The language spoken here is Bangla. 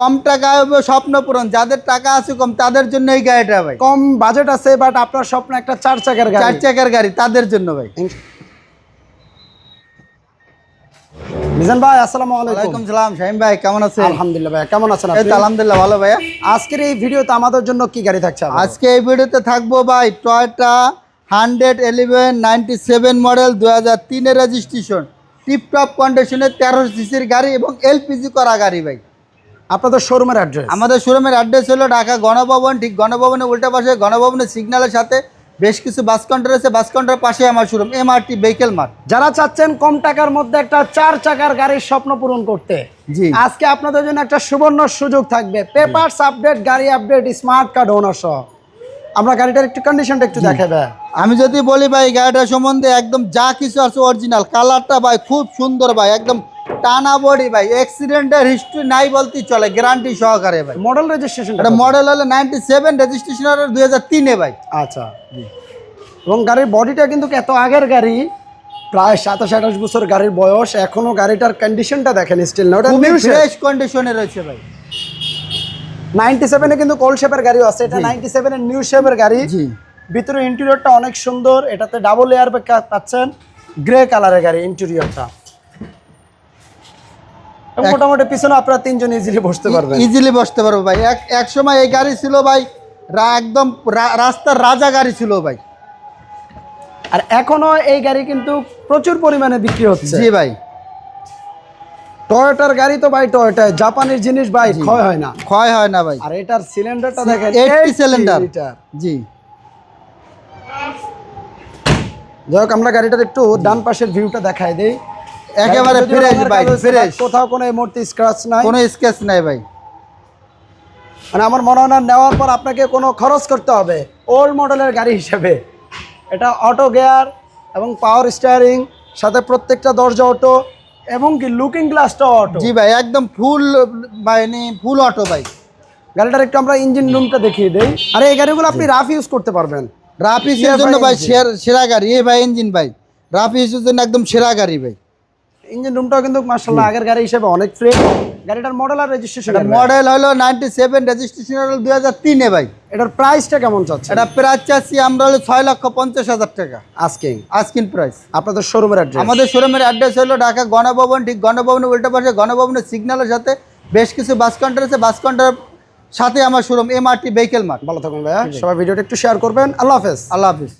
কম টাকায় স্বপ্ন পূরণ যাদের টাকা আছে কম তাদের জন্য এই গাড়িটা ভাই। কম বাজেট আছে বাট আপনার স্বপ্ন একটা চার চাকার গাড়ি। চার চাকার গাড়ি তাদের জন্য ভাই। মিজান ভাই আসসালামু আলাইকুম। সালাম শাহিম ভাই কেমন আছেন? আলহামদুলিল্লাহ ভাই কেমন আছেন আপনি? আলহামদুলিল্লাহ ভালো ভাইয়া। আজকের এই ভিডিওতে আমাদের জন্য কি গাড়ি থাকছে আজকে এই ভিডিওতে থাকব ভাই Toyota hundred eleven ninety seven model দু হাজার তিনের রেজিস্ট্রেশন টিপটপ কন্ডিশনের তেরো সিসির গাড়ি এবং এলপিজি করা গাড়ি ভাই। আপনাদের শোরুমের অ্যাড্রেস আমাদের শোরুমের অ্যাড্রেস হলো ঢাকা গণভবন ঠিক গণভবনের উল্টা পাশে গণভবনের সিগন্যালের সাথে বেশ কিছু বাস কাউন্টার আছে। বাস কাউন্টারের পাশে আমার শোরুম এমআরটি ভেহিকেল মার্ট যারা চাচ্ছেন কম টাকার মধ্যে একটা চার চাকার গাড়ির স্বপ্ন পূরণ করতে জি। আজকে আপনাদের জন্য একটা সুবর্ণ সুযোগ থাকবে। পেপারস আপডেট গাড়ি আপডেট স্মার্ট কার্ড ওনার সহ। আমরা গাড়িটার একটু কন্ডিশনটা একটু দেখাবে আমি যদি বলি ভাই গাড়িটা সম্বন্ধে একদম যা কিছু আছে অরিজিনাল কালারটা ভাই খুব সুন্দর ভাই একদম টানা বডি ভাই অ্যাক্সিডেন্টের হিস্ট্রি নাই বলতেই চলে গ্যারান্টি সহকারে ভাই। মডেল রেজিস্ট্রেশন এটা মডেল হলো নাইনটি সেভেন রেজিস্ট্রেশন হলো দুই হাজার তিনে ভাই। আচ্ছা। এবং গাড়ির বডিটা কিন্তু এত আগের গাড়ি প্রায় সাতাশ আঠাশ বছর গাড়ির বয়স এখনও গাড়িটার কন্ডিশনটা দেখেন স্টিল না ওটা ফ্রেশ কন্ডিশনে রয়েছে ভাই। নাইনটি সেভেনে কিন্তু কোল্ড শেপের গাড়িও আছে এটা নাইনটি সেভেনের নিউ শেপের গাড়ি। জি। ভিতরে ইন্টেরিয়রটা অনেক সুন্দর এটাতে ডাবল লেয়ার পাচ্ছেন গ্রে কালারের গাড়ি ইন্টেরিয়রটা মোটামুটি পিছনে আপনারা তিনজন ইজিলি বসতে পারবেন। ইজিলি বসতে পারব ভাই। এক এক সময় এই গাড়ি ছিল ভাই একদম রাস্তার রাজা গাড়ি ছিল ভাই। আর এখনও এই গাড়ি কিন্তু প্রচুর পরিমাণে বিক্রি হচ্ছে। জি ভাই। টয়োটার গাড়ি তো ভাই টয়োটা জাপানের জিনিস ভাই ক্ষয় হয় না। ক্ষয় হয় না ভাই। আর এটার সিলিন্ডারটা দেখেন 80 cylinder। জি। যাই হোক আমরা গাড়িটার একটু ডান পাশের ভিউটা দেখাই দেই। একেবারে ফ্রেশ ভাই ফ্রেশ কোথাও কোনো এই মুহূর্তে স্ক্র্যাচ নাই। কোনো স্কেচ নাই ভাই। মানে আমার মনে হয় না নেওয়ার পর আপনাকে কোনো খরচ করতে হবে ওল্ড মডেলের গাড়ি হিসেবে। এটা অটো গিয়ার এবং পাওয়ার স্টিয়ারিং সাথে প্রত্যেকটা দরজা অটো এবং কি লুকিং গ্লাসটাও অটো জি ভাই একদম ফুল মানে ফুল অটো ভাই। গাড়িটার একটু আমরা ইঞ্জিন রুমটা দেখিয়ে দেই। আর এই গাড়িগুলো আপনি রাফ ইউজ করতে পারবেন। রাফ ইউজের জন্য ভাই সেরা গাড়ি। এ ভাই ইঞ্জিন ভাই। রাফ ইউজের জন্য একদম সেরা গাড়ি ভাই। ইঞ্জিন রুমটাও কিন্তু মার্শাল্লাহ আগের গাড়ি হিসেবে অনেক ফ্রেশ গাড়িটার মডেল আর রেজিস্ট্রেশন মডেল। হলো নাইনটি সেভেন রেজিস্ট্রেশন হলো দুই হাজার তিনে ভাই। এটার প্রাইসটা কেমন চাচ্ছে? এটা প্রাইস চাচ্ছি আমরা হলো ছয় লক্ষ পঞ্চাশ হাজার টাকা। আজকে আজকিন প্রাইস আপনাদের শোরুমের অ্যাড্রেস আমাদের শোরুমের অ্যাড্রেস হলো ঢাকা গণভবন ঠিক গণভবনের উল্টা পাশে গণভবনের সিগন্যালের সাথে। বেশ কিছু বাস কাউন্টার আছে বাস কাউন্টার সাথে আমার শোরুম এমআরটি ভেহিকেল মার্ট ভালো থাকুন ভাইয়া। সবাই ভিডিওটা একটু শেয়ার করবেন। আল্লাহ হাফেজ। আল্লাহ হাফিজ।